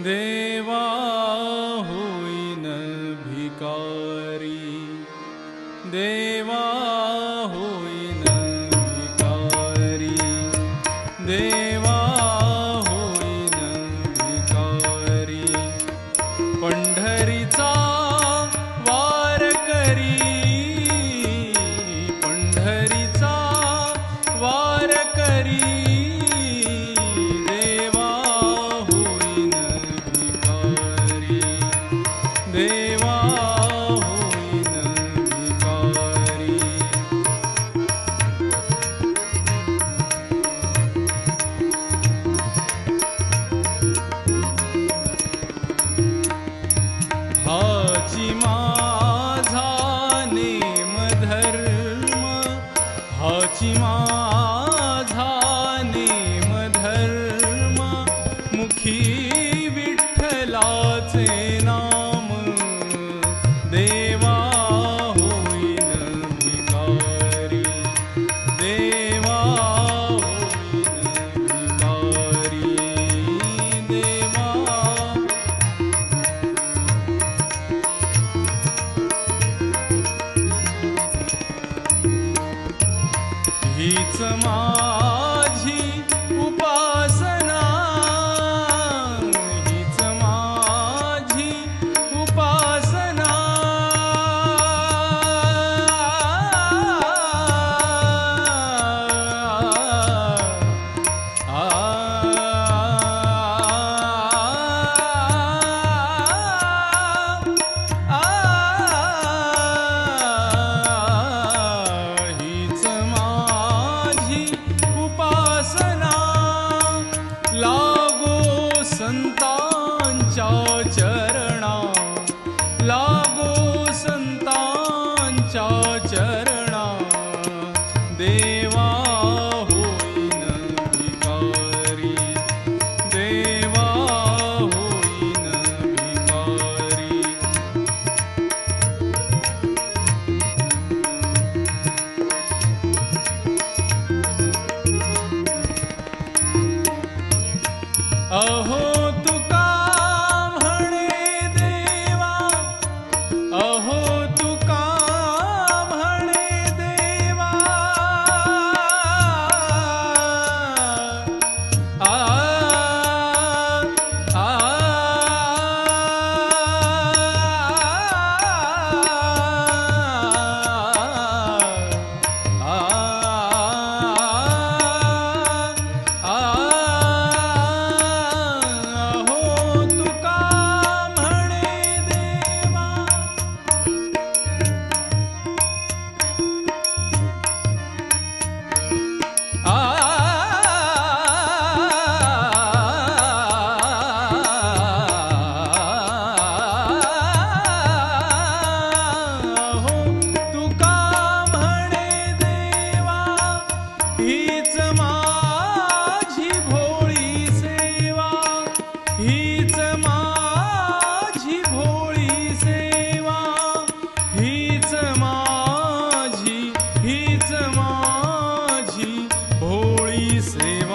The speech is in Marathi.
वा हु इकारी देव हीच माझी Oh, oh. हीच माझी भोळी सेवा हीच माझी भोळी सेवा हीच माझी हीच माझी भोळी सेवा.